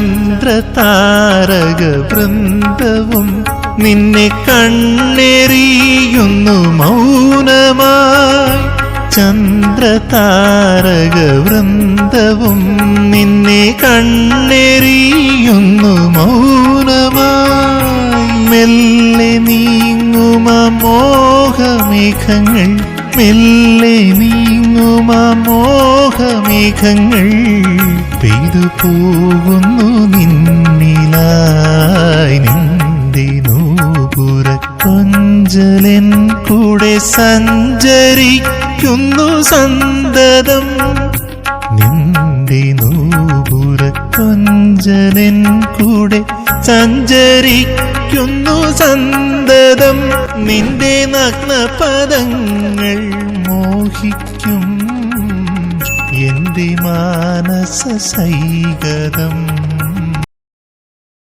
ചന്ദ്രതാരക വൃന്ദവും നിന്നെ കണ്ണെറിയുന്നു മൗനമായി. ചന്ദ്രതാരക വൃന്ദവും നിന്നെ കണ്ണെറിയുന്നു മൗനമായി. മെല്ലെ നീങ്ങുമ മോഹമേഘങ്ങൾ മെല്ലെ നീങ്ങുമ മോഹമേഘങ്ങൾ പെയ്തു പോകുന്നു നിന്നിലായി നിന്റെ നൂപുര കൊഞ്ചലൻ കൂടെ സഞ്ചരിക്കുന്നു സന്തതം. നിന്റെ നൂപുര കൊഞ്ചലൻ കൂടെ സഞ്ചരിക്കുന്നു സന്തതം. നിന്റെ നഗ്നപദങ്ങൾ മോഹിക്കും എന്റെ മാനസ സൈകതം